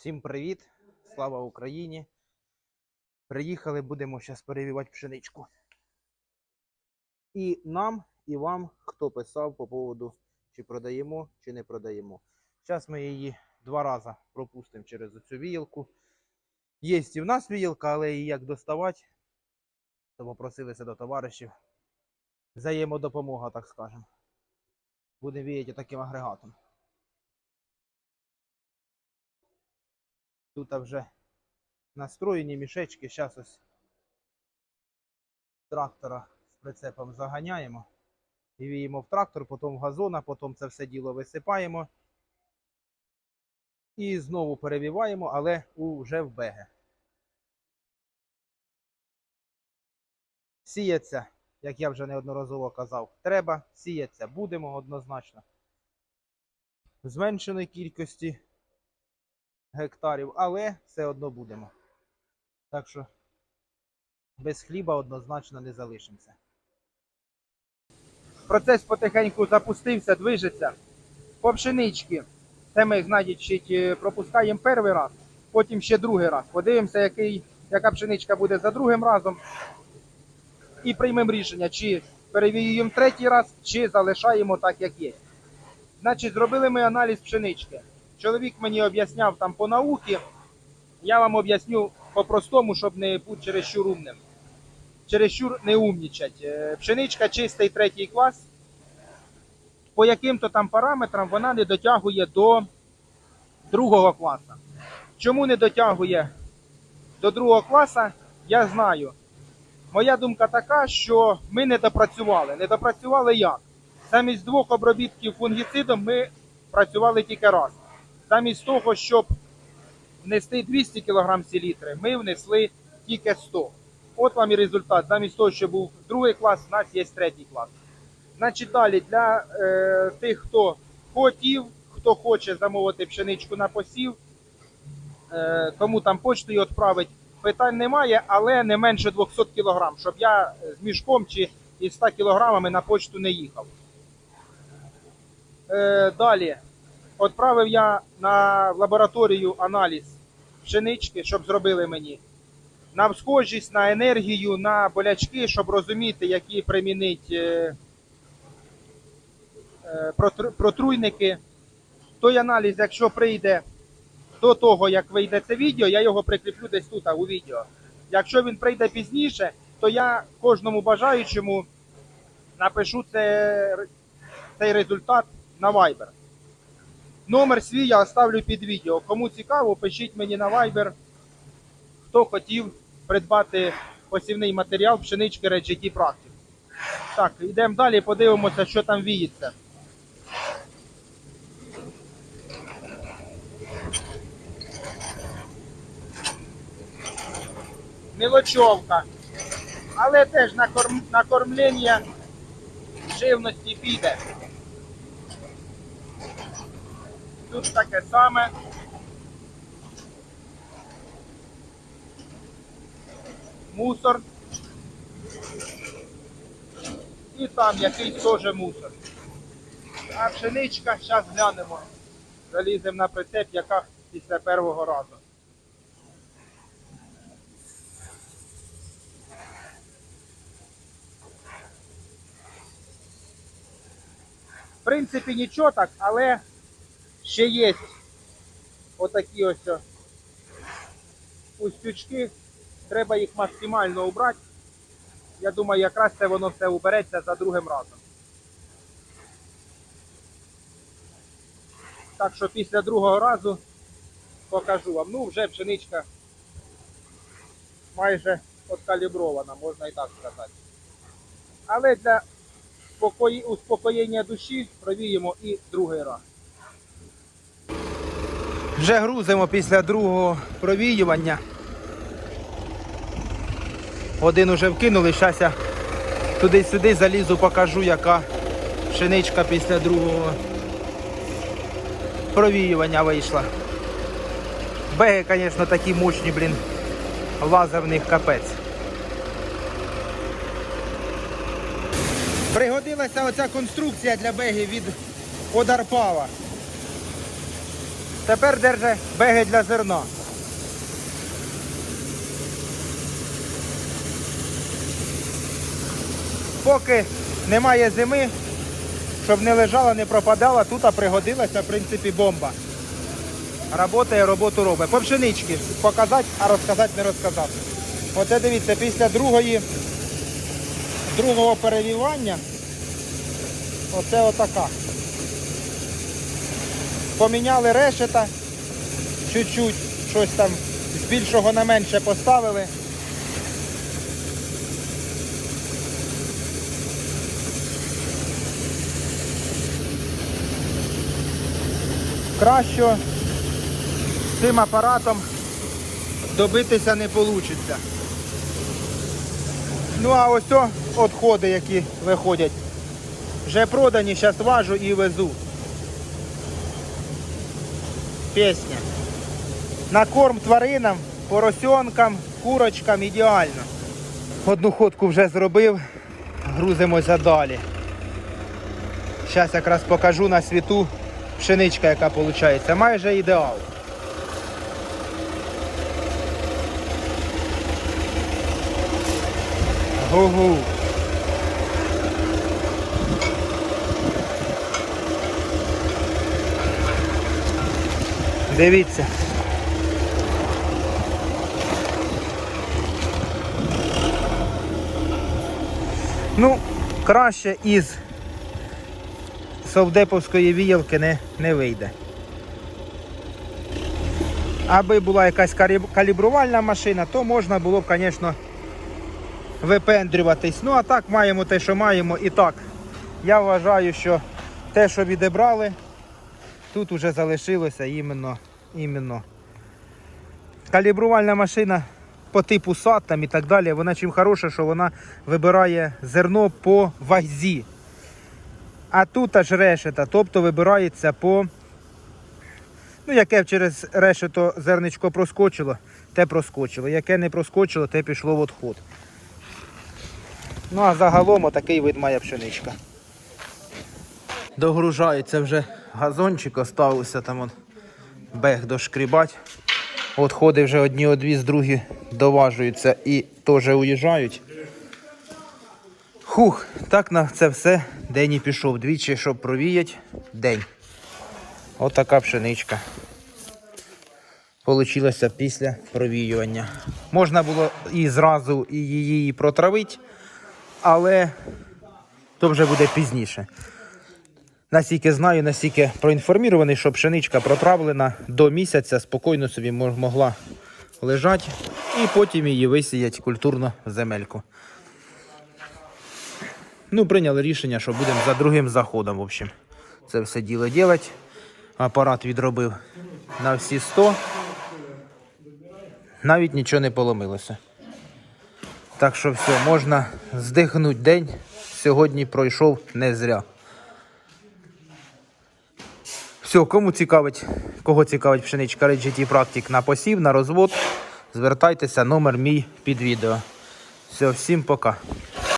Всім привіт! Слава Україні! Приїхали, будемо зараз перевівати пшеничку. І нам, і вам, хто писав по поводу, чи продаємо, чи не продаємо. Зараз ми її два рази пропустимо через оцю віялку. Є і в нас віялка, але її як доставати, то попросилися до товаришів. Взаємодопомога, так скажемо. Будемо віяти таким агрегатом. Тут вже настроєні мішечки. Зараз ось трактора з прицепом заганяємо і віємо в трактор, потім в газон, а потім це все діло висипаємо. І знову перевіваємо, але вже в беге. Сіється, як я вже неодноразово казав, треба, сіяться будемо однозначно. В зменшеної кількості гектарів, але все одно будемо. Так що без хліба однозначно не залишимося. Процес потихеньку запустився, движеться. По пшенички. Це ми, значить, пропускаємо перший раз, потім ще другий раз. Подивимося, який, яка пшеничка буде за другим разом. І приймемо рішення, чи перевіюємо третій раз, чи залишаємо так, як є. Значить, зробили ми аналіз пшенички. Чоловік мені об'ясняв там по науці. Я вам об'ясню по-простому, щоб не бути чересчур умним. Чересчур не умнічать. Е, Пшеничка чистий третій клас. По яким-то там параметрам вона не дотягує до другого класу. Чому не дотягує до другого класу, я знаю. Моя думка така, що ми не допрацювали. Не допрацювали як? Замість двох обробітків фунгіцидом ми працювали тільки раз. Замість того, щоб внести 200 кг селітри, ми внесли тільки 100. От вам і результат. Замість того, що був другий клас, у нас є третій клас. Значить, далі для е, тих, хто хотів, хто хоче замовити пшеничку на посів, е, кому там почтою відправить, питань немає, але не менше 200 кг, щоб я з мішком чи із 100 кг на почту не їхав. Е, далі. Отправив я на лабораторію аналіз пшенички, щоб зробили мені. На схожість, на енергію, на болячки, щоб розуміти, які примінить е, е, протру- протруйники. Той аналіз, якщо прийде до того, як вийде це відео, я його прикріплю десь тут у відео. Якщо він прийде пізніше, то я кожному бажаючому напишу це, цей результат на Viber. Номер свій я оставлю під відео. Кому цікаво, пишіть мені на Viber, хто хотів придбати посівний матеріал пшенички RGT Practice. Так, йдемо далі, подивимося, що там віється. Мілочовка. Але теж на, корм... на кормлення живності піде. Тут таке саме. Мусор. І там якийсь теж мусор. А пшеничка, зараз глянемо. Заліземо на прицеп, яка після першого разу. В принципі, нічого так, але ще є отакі ось устючки. Треба їх максимально убрати. Я думаю, якраз це воно все убереться за другим разом. Так що після другого разу покажу вам. Ну, вже пшеничка майже откалібрована, можна і так сказати. Але для успокоєння душі провіємо і другий раз. Вже грузимо після другого провіювання. Один уже вкинули, зараз я туди-сюди залізу, покажу, яка пшеничка після другого провіювання вийшла. Беги, звісно, такі мощні, блін. Лазер капець. Пригодилася оця конструкція для беги від Одарпава. Тепер держи беги для зерна. Поки немає зими, щоб не лежала, не пропадала, тут а пригодилася, в принципі, бомба. Работає, роботу робить. По пшенички показати, а розказати не розказати. Оце дивіться, після другої, другого перевівання, оце отака. Поміняли решета, чуть-чуть, щось там з більшого на менше поставили. Краще цим апаратом добитися не вийде. Ну а ось відходи, які виходять. Вже продані, зараз важу і везу. Пісня. На корм тваринам, поросенкам, курочкам ідеально. Одну ходку вже зробив, грузимося далі. Зараз якраз покажу на світу пшеничка, яка виходить. Майже ідеал. Гу-гу. Дивіться. Ну, краще із совдеповської віялки не, не вийде. Аби була якась калібрувальна машина, то можна було б, звісно, випендрюватись. Ну, а так маємо те, що маємо. І так, я вважаю, що те, що відібрали, тут вже залишилося іменно, іменно. Калібрувальна машина по типу сад там і так далі, вона чим хороша, що вона вибирає зерно по вазі. А тут аж решета, тобто вибирається по. Ну, яке через решето зерничко проскочило, те проскочило. Яке не проскочило, те пішло в відход. Ну а загалом отакий вид має пшеничка. Догружається вже газончик, оставився там он бег дошкрібать. Отходи вже одні одвіз, другі доважуються і теж уїжджають. Хух, так на це все день і пішов. Двічі, щоб провіять, день. Отака пшеничка. Получилося після провіювання. Можна було і зразу і її протравити, але то вже буде пізніше. Настільки знаю, настільки проінформований, що пшеничка протравлена до місяця, спокійно собі могла лежати і потім її висіять культурно в земельку. Ну, прийняли рішення, що будемо за другим заходом, в общем. Це все діло робити. Апарат відробив на всі 100. Навіть нічого не поломилося. Так що все, можна здихнути день. Сьогодні пройшов не зря. Все, кому цікавить, кого цікавить пшеничка Red GT практик на посів, на розвод, звертайтеся, номер мій під відео. Все, всім пока.